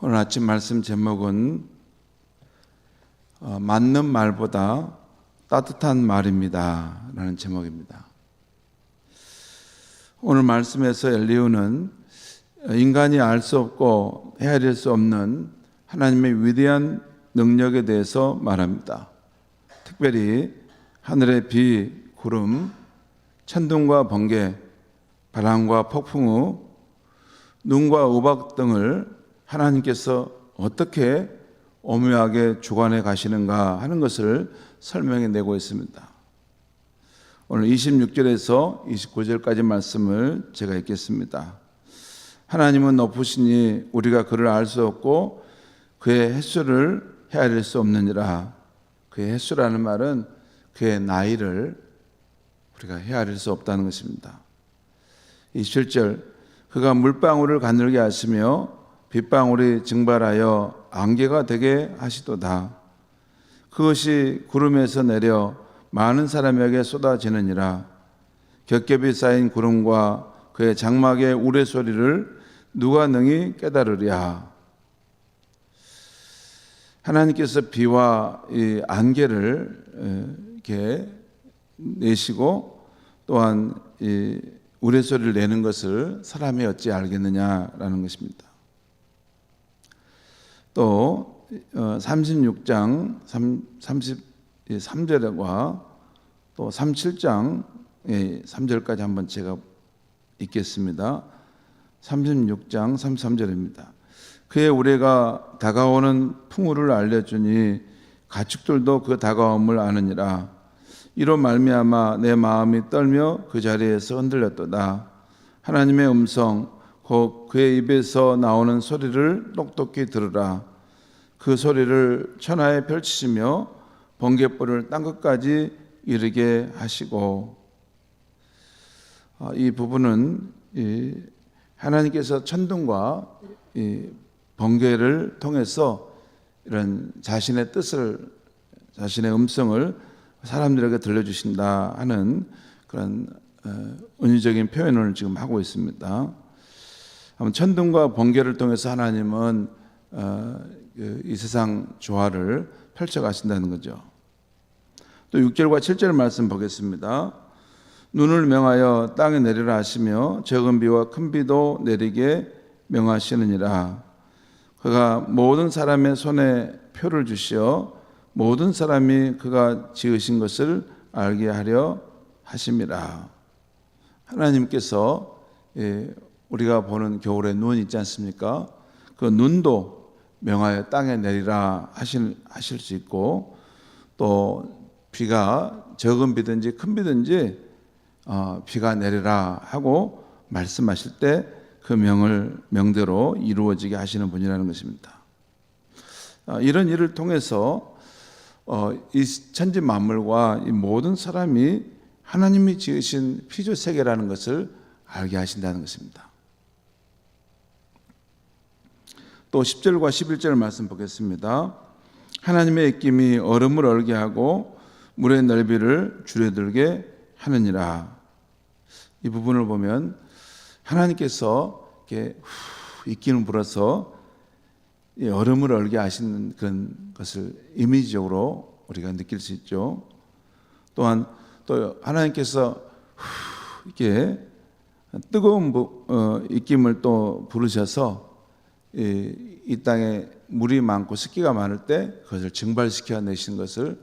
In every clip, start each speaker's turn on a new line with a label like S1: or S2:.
S1: 오늘 아침 말씀 제목은 어, 맞는 말보다 따뜻한 말입니다. 라는 제목입니다. 오늘 말씀에서 엘리우는 인간이 알 수 없고 헤아릴 수 없는 하나님의 위대한 능력에 대해서 말합니다. 특별히 하늘의 비, 구름, 천둥과 번개, 바람과 폭풍 후 눈과 우박 등을 하나님께서 어떻게 오묘하게 주관해 가시는가 하는 것을 설명해 내고 있습니다. 오늘 26절에서 29절까지 말씀을 제가 읽겠습니다. 하나님은 높으시니 우리가 그를 알 수 없고 그의 횟수를 헤아릴 수 없느니라. 그의 횟수라는 말은 그의 나이를 우리가 헤아릴 수 없다는 것입니다. 27절 그가 물방울을 가늘게 하시며 빗방울이 증발하여 안개가 되게 하시도다. 그것이 구름에서 내려 많은 사람에게 쏟아지느니라. 겹겹이 쌓인 구름과 그의 장막의 우레소리를 누가 능히 깨달으랴. 하나님께서 비와 이 안개를 이렇게 내시고 또한 이 우레소리를 내는 것을 사람이 어찌 알겠느냐라는 것입니다. 또 36장 33절과 또 37장 3절까지 한번 제가 읽겠습니다. 36장 33절입니다. 그의 우레가 다가오는 풍우를 알려주니 가축들도 그 다가옴을 아느니라. 이로 말미암아 내 마음이 떨며 그 자리에서 흔들렸도다. 하나님의 음성 곧 그의 입에서 나오는 소리를 똑똑히 들으라. 그 소리를 천하에 펼치시며 번개불을 땅 끝까지 이르게 하시고 아, 이 부분은 하나님께서 천둥과 번개를 통해서 이런 자신의 뜻을 자신의 음성을 사람들에게 들려주신다 하는 그런 어, 은유적인 표현을 지금 하고 있습니다. 천둥과 번개를 통해서 하나님은 어, 그이 세상 조화를 펼쳐 가신다는 거죠. 또 6절과 7절 말씀 보겠습니다. 눈을 명하여 땅에 내리라 하시며 적은 비와 큰 비도 내리게 명하시느니라. 그가 모든 사람의 손에 표를 주시어 모든 사람이 그가 지으신 것을 알게 하려 하심이라. 하나님께서 예, 우리가 보는 겨울에 눈 있지 않습니까? 그 눈도 명하여 땅에 내리라 하실, 하실 수 있고 또 비가 적은 비든지 큰 비든지 어, 비가 내리라 하고 말씀하실 때 그 명을 명대로 이루어지게 하시는 분이라는 것입니다. 어, 이런 일을 통해서 어, 이 천지 만물과 이 모든 사람이 하나님이 지으신 피조 세계라는 것을 알게 하신다는 것입니다. 또 10절과 11절 말씀 보겠습니다. 하나님의 입김이 얼음을 얼게 하고 물의 넓이를 줄여들게 하느니라. 이 부분을 보면 하나님께서 이렇게 입김을 불어서 얼음을 얼게 하시는 그런 것을 이미지적으로 우리가 느낄 수 있죠. 또한 또 하나님께서 이렇게 뜨거운 입김을 또 부르셔서 이 땅에 물이 많고 습기가 많을 때 그것을 증발시켜 내신 것을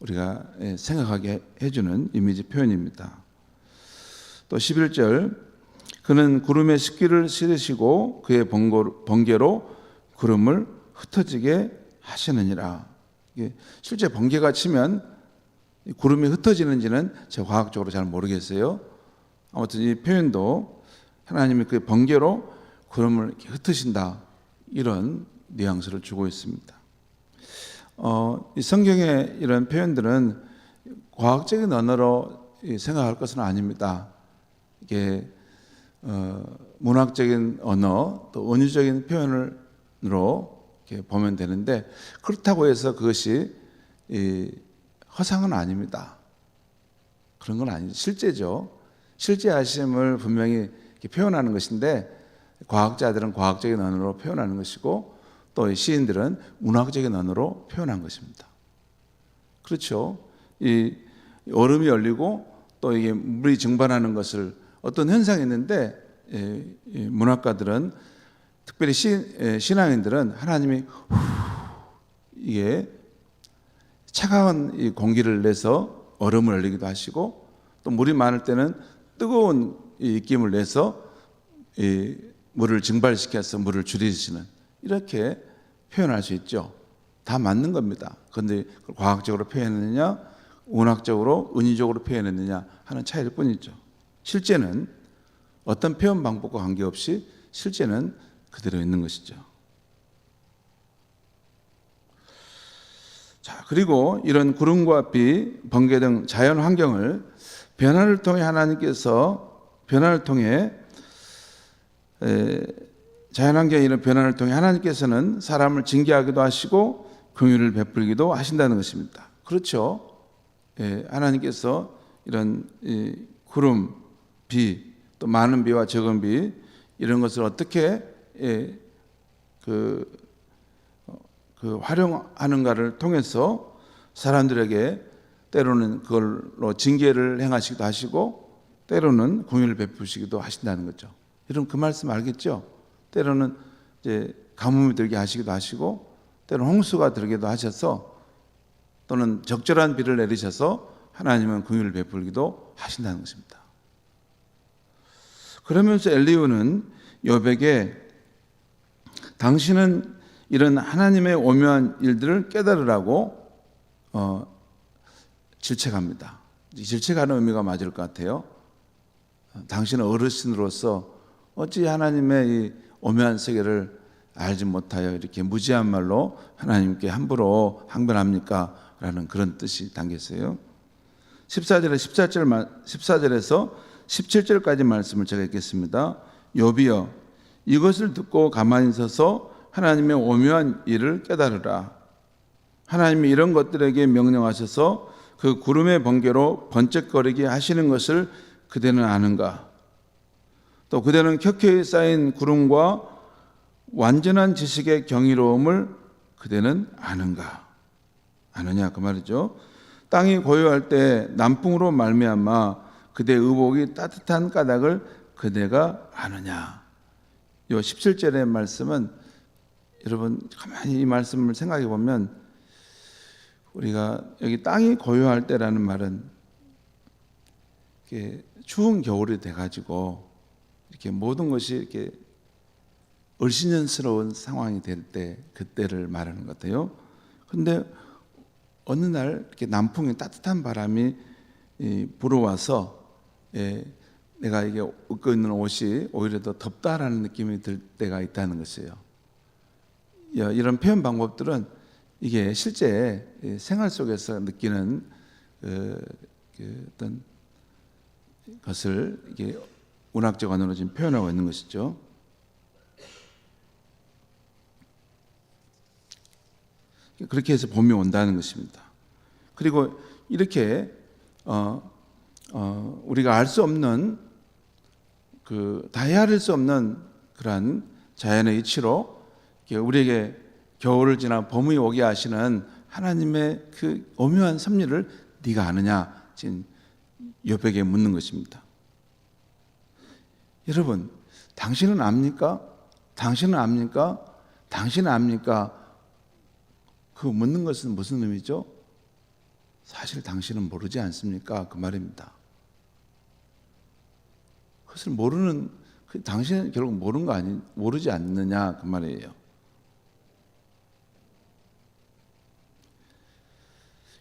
S1: 우리가 생각하게 해주는 이미지 표현입니다. 또 11절 그는 구름의 습기를 실으시고 그의 번개로 구름을 흩어지게 하시느니라. 실제 번개가 치면 구름이 흩어지는지는 제가 과학적으로 잘 모르겠어요. 아무튼 이 표현도 하나님이 그 번개로 구름을 흩으신다 이런 뉘앙스를 주고 있습니다. 어, 이 성경의 이런 표현들은 과학적인 언어로 생각할 것은 아닙니다. 이게 어, 문학적인 언어 또 은유적인 표현으로 보면 되는데 그렇다고 해서 그것이 이, 허상은 아닙니다. 그런 건 아니죠. 실제죠. 실제 하심을 분명히 표현하는 것인데 과학자들은 과학적인 언어로 표현하는 것이고 또이 시인들은 문학적인 언어로 표현한 것입니다. 그렇죠. 이 얼음이 열리고 또 이게 물이 증발하는 것을 어떤 현상이 있는데 예, 이 문학가들은 특별히 시, 예, 신앙인들은 하나님이 후, 이게 차가운 이 공기를 내서 얼음을 열리기도 하시고 또 물이 많을 때는 뜨거운 이 입김을 내서 이 물을 증발시켜서 물을 줄이시는 이렇게 표현할 수 있죠. 다 맞는 겁니다. 그런데 과학적으로 표현했느냐, 운학적으로, 은유적으로 표현했느냐 하는 차이일 뿐이죠. 실제는 어떤 표현 방법과 관계없이 실제는 그대로 있는 것이죠. 자, 그리고 이런 구름과 비, 번개 등 자연 환경을 변화를 통해 하나님께서 변화를 통해 에, 자연 환경의 이런 변화를 통해 하나님께서는 사람을 징계하기도 하시고 긍휼을 베풀기도 하신다는 것입니다. 그렇죠. 예, 하나님께서 이런 이 구름, 비, 또 많은 비와 적은 비 이런 것을 어떻게 예, 그, 어, 그 활용하는가를 통해서 사람들에게 때로는 그걸로 징계를 행하시기도 하시고 때로는 공유를 베푸시기도 하신다는 거죠. 여러분 그 말씀 알겠죠? 때로는 이제 가뭄이 들게 하시기도 하시고 때로는 홍수가 들게도 하셔서 또는 적절한 비를 내리셔서 하나님은 긍휼을 베풀기도 하신다는 것입니다. 그러면서 엘리우는 여백에 당신은 이런 하나님의 오묘한 일들을 깨달으라고 어, 질책합니다. 이 질책하는 의미가 맞을 것 같아요. 당신은 어르신으로서 어찌 하나님의 이 오묘한 세계를 알지 못하여 이렇게 무지한 말로 하나님께 함부로 항변합니까? 라는 그런 뜻이 담겨 있어요. 14절에 14절 14절에서 17절까지 말씀을 제가 읽겠습니다. 여비여 이것을 듣고 가만히 서서 하나님의 오묘한 일을 깨달으라. 하나님이 이런 것들에게 명령하셔서 그 구름의 번개로 번쩍거리게 하시는 것을 그대는 아는가? 또 그대는 켜켜이 쌓인 구름과 완전한 지식의 경이로움을 그대는 아는가? 아느냐 그 말이죠. 땅이 고요할 때 남풍으로 말미암아 그대 의복이 따뜻한 까닭을 그대가 아느냐. 요 17절의 말씀은 여러분 가만히 이 말씀을 생각해 보면 우리가 여기 땅이 고요할 때라는 말은 추운 겨울이 돼 가지고 이렇게 모든 것이 이렇게 얼씬년스러운 상황이 될 때 그때를 말하는 것 같아요. 근데 어느 날 이렇게 남풍이 따뜻한 바람이 이, 불어와서 예, 내가 이게 입고 있는 옷이 오히려 더 덥다라는 느낌이 들 때가 있다는 것이에요. 야, 이런 표현 방법들은 이게 실제 이 생활 속에서 느끼는 그, 그 어떤 것을 이게 문학적 언어로 지금 표현하고 있는 것이죠. 그렇게 해서 봄이 온다는 것입니다. 그리고 이렇게 어, 어, 우리가 알 수 없는 그 다헤아릴 수 없는 그러한 자연의 이치로 우리에게 겨울을 지나 봄이 오게 하시는 하나님의 그 오묘한 섭리를 네가 아느냐 지금 여백에 묻는 것입니다. 여러분, 당신은 압니까? 당신은 압니까? 당신은 압니까? 그 묻는 것은 무슨 의미죠? 사실 당신은 모르지 않습니까? 그 말입니다. 그것을 모르는 그 당신은 결국 모르는 거 아니 모르지 않느냐 그 말이에요.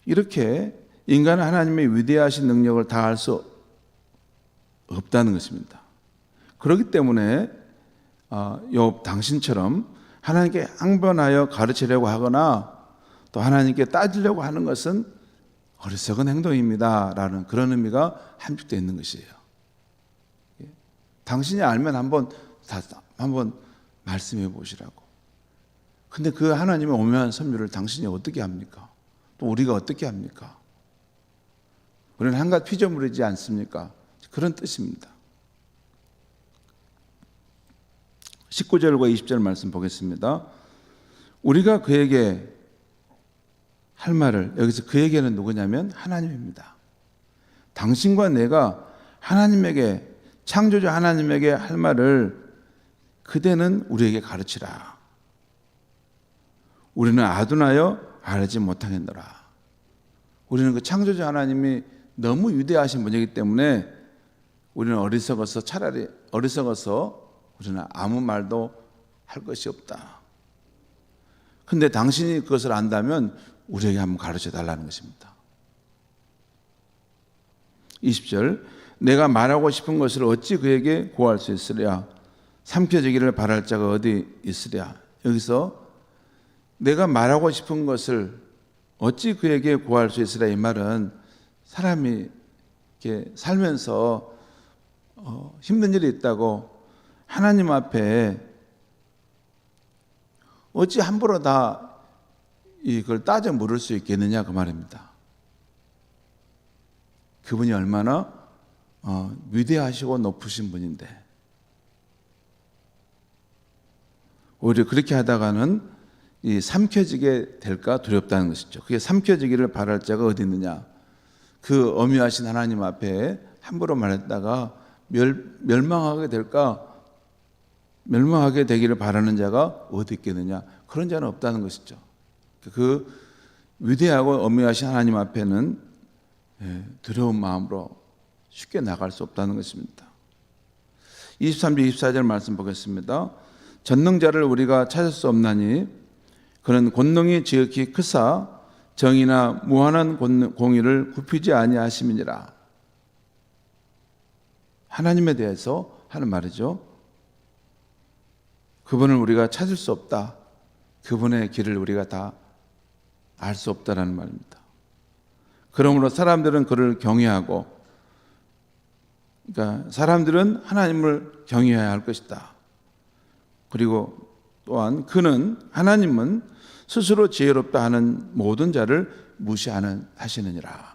S1: 이렇게 인간은 하나님의 위대하신 능력을 다할 수 없다는 것입니다. 그렇기 때문에 요 당신처럼 하나님께 항변하여 가르치려고 하거나 또 하나님께 따지려고 하는 것은 어리석은 행동입니다라는 그런 의미가 함축되어 있는 것이에요. 예. 당신이 알면 한번 한번 말씀해 보시라고. 근데 그 하나님의 오묘한 선물을 당신이 어떻게 합니까? 또 우리가 어떻게 합니까? 우리는 한갓 피조물이지 않습니까? 그런 뜻입니다. 19절과 20절 말씀 보겠습니다. 우리가 그에게 할 말을 여기서 그에게는 누구냐면 하나님입니다. 당신과 내가 하나님에게 창조주 하나님에게 할 말을 그대는 우리에게 가르치라. 우리는 아둔하여 알지 못하겠노라. 우리는 그 창조주 하나님이 너무 위대하신 분이기 때문에 우리는 어리석어서 차라리 어리석어서 우리는 아무 말도 할 것이 없다. 근데 당신이 그것을 안다면 우리에게 한번 가르쳐 달라는 것입니다. 20절 내가 말하고 싶은 것을 어찌 그에게 구할 수 있으랴 삼켜지기를 바랄 자가 어디 있으랴 여기서 내가 말하고 싶은 것을 어찌 그에게 구할 수 있으랴 이 말은 사람이 이렇게 살면서 어, 힘든 일이 있다고 하나님 앞에 어찌 함부로 다 이걸 따져 물을 수 있겠느냐 그 말입니다. 그분이 얼마나 어, 위대하시고 높으신 분인데 오히려 그렇게 하다가는 이 삼켜지게 될까 두렵다는 것이죠. 그게 삼켜지기를 바랄 자가 어디 있느냐? 그 어미하신 하나님 앞에 함부로 말했다가 멸, 멸망하게 될까? 멸망하게 되기를 바라는 자가 어디 있겠느냐? 그런 자는 없다는 것이죠. 그 위대하고 어미하신 하나님 앞에는 예, 두려운 마음으로 쉽게 나갈 수 없다는 것입니다. 23절 24절 말씀 보겠습니다. 전능자를 우리가 찾을 수 없나니 그는 권능이 지극히 크사 정의나 무한한 공의를 굽히지 아니하심이니라. 하나님에 대해서 하는 말이죠. 그분을 우리가 찾을 수 없다. 그분의 길을 우리가 다 알 수 없다라는 말입니다. 그러므로 사람들은 그를 경외하고 그러니까 사람들은 하나님을 경외해야 할 것이다. 그리고 또한 그는 하나님은 스스로 지혜롭다 하는 모든 자를 무시하는 하시느니라.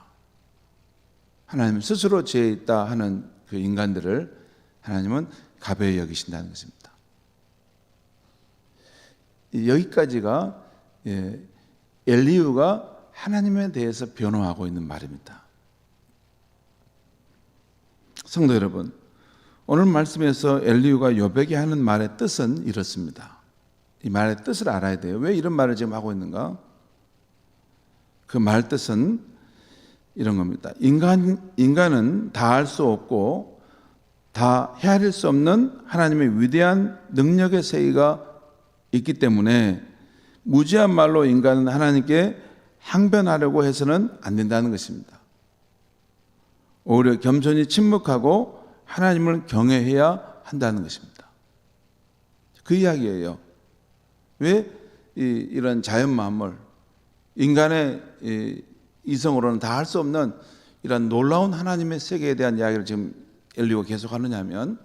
S1: 하나님 스스로 지혜 있다 하는 그 인간들을 하나님은 가벼이 여기신다는 것입니다. 여기까지가 예, 엘리우가 하나님에 대해서 변호하고 있는 말입니다. 성도 여러분, 오늘 말씀에서 엘리우가 요백이 하는 말의 뜻은 이렇습니다. 이 말의 뜻을 알아야 돼요. 왜 이런 말을 지금 하고 있는가? 그 말 뜻은 이런 겁니다. 인간, 인간은 다할수 없고 다 헤아릴 수 없는 하나님의 위대한 능력의 세계가 있기 때문에 무지한 말로 인간은 하나님께 항변하려고 해서는 안 된다는 것입니다. 오히려 겸손히 침묵하고 하나님을 경외해야 한다는 것입니다. 그 이야기예요. 왜 이 런 자연 만물, 인간의 이성으로는 다 할 수 없는 이런 놀라운 하나님의 세계에 대한 이야기를 지금 엘리고 계속 하느냐 면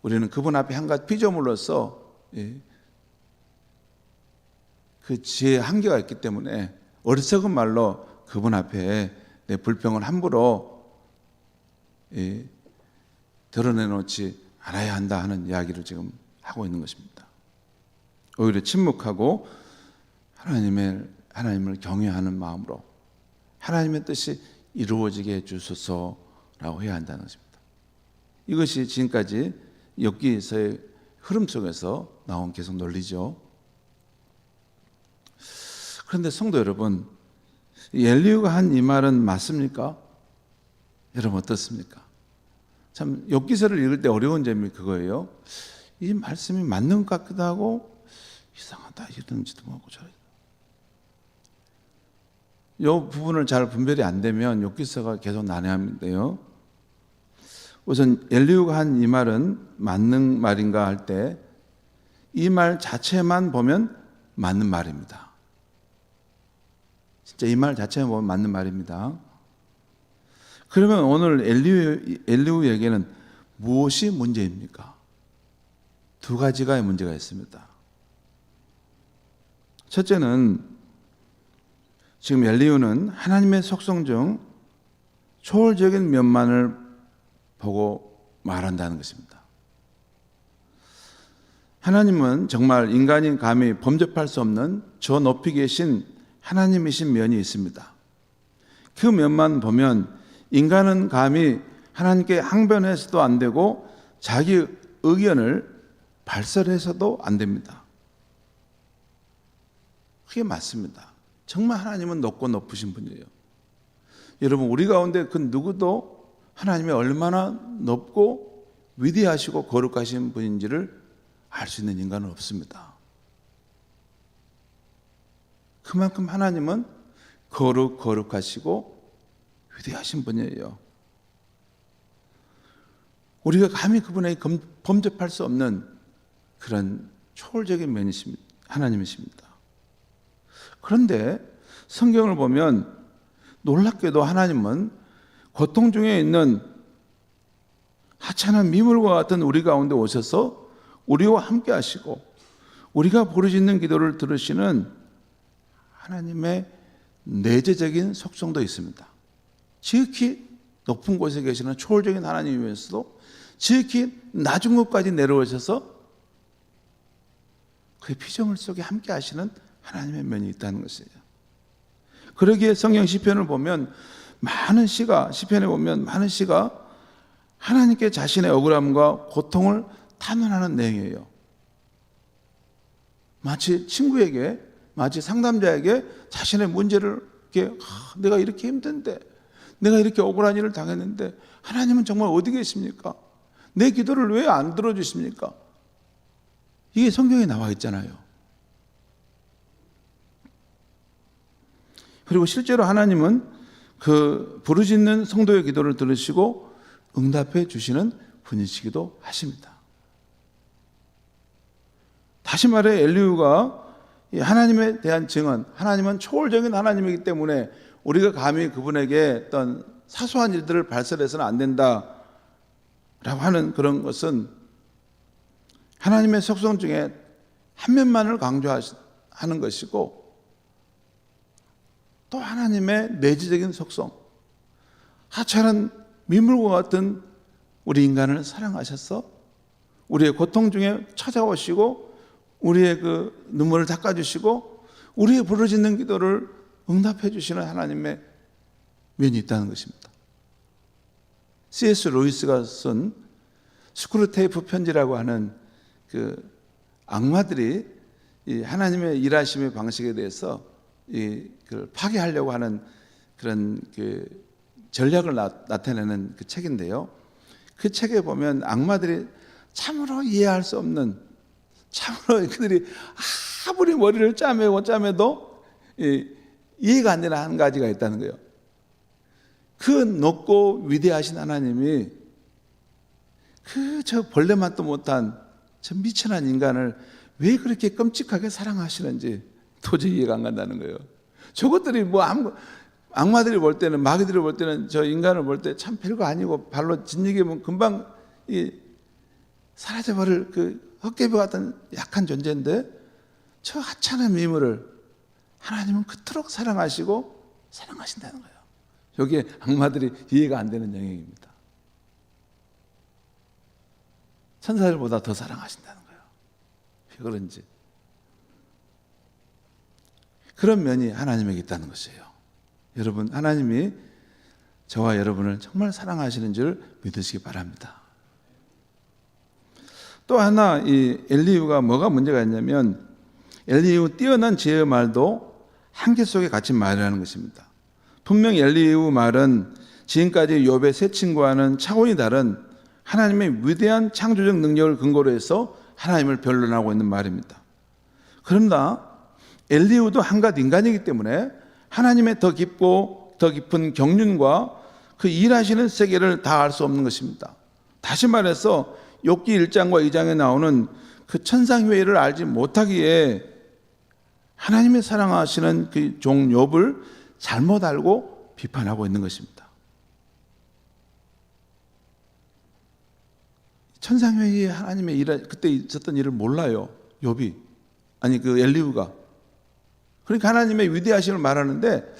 S1: 우리는 그분 앞에 한 가지 피조물로서 그 지혜의 한계가 있기 때문에 어리석은 말로 그분 앞에 내 불평을 함부로 예, 드러내놓지 않아야 한다 하는 이야기를 지금 하고 있는 것입니다. 오히려 침묵하고 하나님의 하나님을 경외하는 마음으로 하나님의 뜻이 이루어지게 해 주소서라고 해야 한다는 것입니다. 이것이 지금까지 엽기서의 흐름 속에서 나온 계속 논리죠. 그런데 성도 여러분, 엘리우가 한 이 말은 맞습니까? 여러분 어떻습니까? 참 엽기서를 읽을 때 어려운 점이 그거예요. 이 말씀이 맞는 것 같기도 하고 이상하다 이런지도 모르고 이 부분을 잘 분별이 안 되면 엽기서가 계속 난해합니다요. 우선 엘리우가 한 이 말은 맞는 말인가 할 때 이 말 자체만 보면 맞는 말입니다. 이 말 자체만 보면 맞는 말입니다. 그러면 오늘 엘리우, 엘리우에게는 무엇이 문제입니까? 두 가지가 문제가 있습니다. 첫째는 지금 엘리우는 하나님의 속성 중 초월적인 면만을 보고 말한다는 것입니다. 하나님은 정말 인간이 감히 범접할 수 없는 저 높이 계신 하나님이신 면이 있습니다. 그 면만 보면 인간은 감히 하나님께 항변해서도 안 되고 자기 의견을 발설해서도 안 됩니다. 그게 맞습니다. 정말 하나님은 높고 높으신 분이에요. 여러분 우리 가운데 그 누구도 하나님이 얼마나 높고 위대하시고 거룩하신 분인지를 알 수 있는 인간은 없습니다. 그만큼 하나님은 거룩 거룩하시고 위대하신 분이에요. 우리가 감히 그분에게 검- 범접할 수 없는 그런 초월적인 면이십니다. 하나님이십니다. 그런데 성경을 보면 놀랍게도 하나님은 고통 중에 있는 하찮은 미물과 같은 우리 가운데 오셔서 우리와 함께 하시고 우리가 부르짖는 기도를 들으시는 하나님의 내재적인 속성도 있습니다. 지극히 높은 곳에 계시는 초월적인 하나님이면서도 지극히 낮은 곳까지 내려오셔서 그의 피조물 속에 함께 하시는 하나님의 면이 있다는 것이에요. 그러기에 성경 시편을 보면 많은 시가 시편에 보면 많은 시가 하나님께 자신의 억울함과 고통을 탄원하는 내용이에요. 마치 친구에게 마치 상담자에게 자신의 문제를 이렇게 아, 내가 이렇게 힘든데 내가 이렇게 억울한 일을 당했는데 하나님은 정말 어디 계십니까? 내 기도를 왜 안 들어주십니까? 이게 성경에 나와 있잖아요. 그리고 실제로 하나님은 그 부르짖는 성도의 기도를 들으시고 응답해 주시는 분이시기도 하십니다. 다시 말해 엘리우가 이 하나님에 대한 증언, 하나님은 초월적인 하나님이기 때문에 우리가 감히 그분에게 어떤 사소한 일들을 발설해서는 안 된다라고 하는 그런 것은 하나님의 속성 중에 한 면만을 강조하는 것이고 또 하나님의 내지적인 속성, 하찮은 미물과 같은 우리 인간을 사랑하셔서 우리의 고통 중에 찾아오시고 우리의 그 눈물을 닦아주시고 우리의 부르짖는 기도를 응답해 주시는 하나님의 면이 있다는 것입니다. C.S. 루이스가 쓴 스크루테이프 편지라고 하는 그 악마들이 이 하나님의 일하심의 방식에 대해서 이 그걸 파괴하려고 하는 그런 그 전략을 나, 나타내는 그 책인데요. 그 책에 보면 악마들이 참으로 이해할 수 없는 참으로 그들이 아무리 머리를 짜매고 짜매도 이, 이해가 안 되는 한 가지가 있다는 거예요. 그 높고 위대하신 하나님이 그 저 벌레 맛도 못한 저 미천한 인간을 왜 그렇게 끔찍하게 사랑하시는지 도저히 이해가 안 간다는 거예요. 저것들이 뭐 아무 악마들이 볼 때는 마귀들이 볼 때는 저 인간을 볼 때 참 별거 아니고 발로 짓이기면 금방 이 사라져 버릴 그 헛개비 같은 약한 존재인데 저 하찮은 미물을 하나님은 그토록 사랑하시고 사랑하신다는 거예요. 여기에 악마들이 이해가 안 되는 영역입니다. 천사들보다 더 사랑하신다는 거예요. 왜 그런지. 그런 면이 하나님에게 있다는 것이에요. 여러분, 하나님이 저와 여러분을 정말 사랑하시는 줄 믿으시기 바랍니다. 또 하나 이 엘리우가 뭐가 문제가 있냐면 엘리우 뛰어난 지혜의 말도 한계 속에 갇힌 말이라는 것입니다. 분명 엘리우 말은 지금까지 욥의 세 친구와는 차원이 다른 하나님의 위대한 창조적 능력을 근거로 해서 하나님을 변론하고 있는 말입니다. 그러나 엘리우도 한갓 인간이기 때문에 하나님의 더 깊고 더 깊은 경륜과 그 일하시는 세계를 다 알 수 없는 것입니다. 다시 말해서 욥기 1장과 2장에 나오는 그 천상 회의를 알지 못하기에 하나님의 사랑하시는 그 종 욥을 잘못 알고 비판하고 있는 것입니다. 천상 회의에 하나님의 일 그때 있었던 일을 몰라요. 욥이 아니 그 엘리우가 그러니까 하나님의 위대하심을 말하는데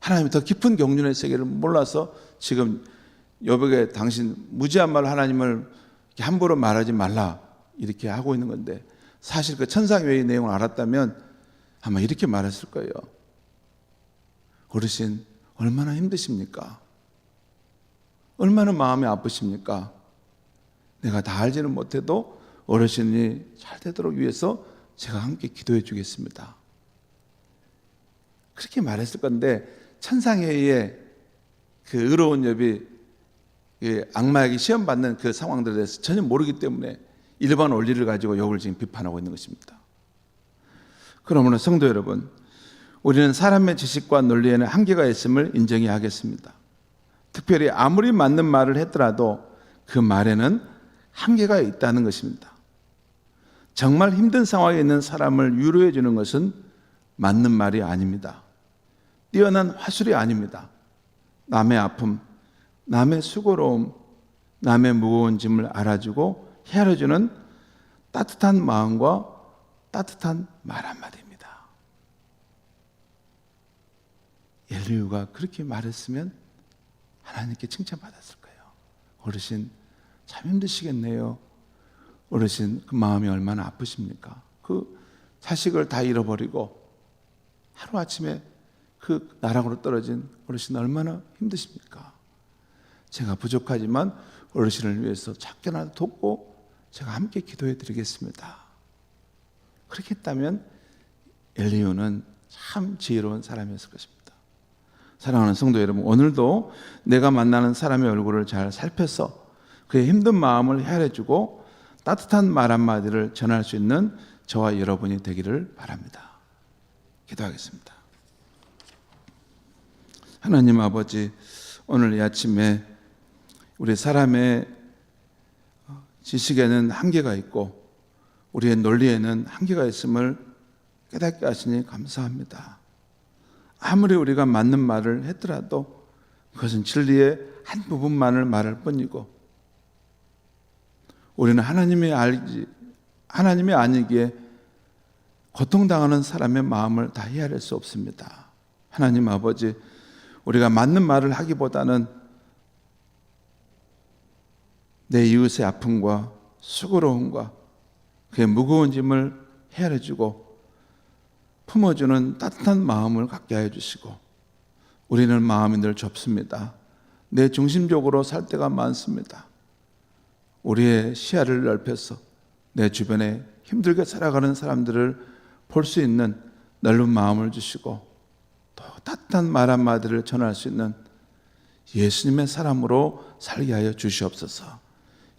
S1: 하나님이 더 깊은 경륜의 세계를 몰라서 지금 욥에게 당신 무지한 말 하나님을 함부로 말하지 말라 이렇게 하고 있는 건데 사실 그 천상회의 내용을 알았다면 아마 이렇게 말했을 거예요. 어르신 얼마나 힘드십니까? 얼마나 마음이 아프십니까? 내가 다 알지는 못해도 어르신이 잘 되도록 위해서 제가 함께 기도해 주겠습니다. 그렇게 말했을 건데 천상회의의 그 의로운 엽이 이 악마에게 시험 받는 그 상황들에 대해서 전혀 모르기 때문에 일반 원리를 가지고 욥을 지금 비판하고 있는 것입니다. 그러므로 성도 여러분, 우리는 사람의 지식과 논리에는 한계가 있음을 인정해야 하겠습니다. 특별히 아무리 맞는 말을 했더라도 그 말에는 한계가 있다는 것입니다. 정말 힘든 상황에 있는 사람을 위로해 주는 것은 맞는 말이 아닙니다. 뛰어난 화술이 아닙니다. 남의 아픔, 남의 수고로움, 남의 무거운 짐을 알아주고 헤아려주는 따뜻한 마음과 따뜻한 말 한마디입니다. 엘리우가 그렇게 말했으면 하나님께 칭찬받았을 거예요. 어르신 참 힘드시겠네요. 어르신 그 마음이 얼마나 아프십니까? 그 자식을 다 잃어버리고 하루 아침에 그 나락으로 떨어진 어르신 얼마나 힘드십니까? 제가 부족하지만 어르신을 위해서 작게나마 돕고 제가 함께 기도해 드리겠습니다. 그렇게 했다면 엘리오는 참 지혜로운 사람이었을 것입니다. 사랑하는 성도 여러분, 오늘도 내가 만나는 사람의 얼굴을 잘 살펴서 그의 힘든 마음을 헤아려주고 따뜻한 말 한마디를 전할 수 있는 저와 여러분이 되기를 바랍니다. 기도하겠습니다. 하나님 아버지, 오늘 이 아침에 우리 사람의 지식에는 한계가 있고 우리의 논리에는 한계가 있음을 깨닫게 하시니 감사합니다. 아무리 우리가 맞는 말을 했더라도 그것은 진리의 한 부분만을 말할 뿐이고 우리는 하나님이 알지 하나님이 아니기에 고통당하는 사람의 마음을 다 헤아릴 수 없습니다. 하나님 아버지 우리가 맞는 말을 하기보다는 내 이웃의 아픔과 수고로움과 그의 무거운 짐을 헤아려 주고 품어주는 따뜻한 마음을 갖게 하여 주시고 우리는 마음이 늘 좁습니다. 내 중심적으로 살 때가 많습니다. 우리의 시야를 넓혀서 내 주변에 힘들게 살아가는 사람들을 볼 수 있는 넓은 마음을 주시고 또 따뜻한 말 한마디를 전할 수 있는 예수님의 사람으로 살게 하여 주시옵소서.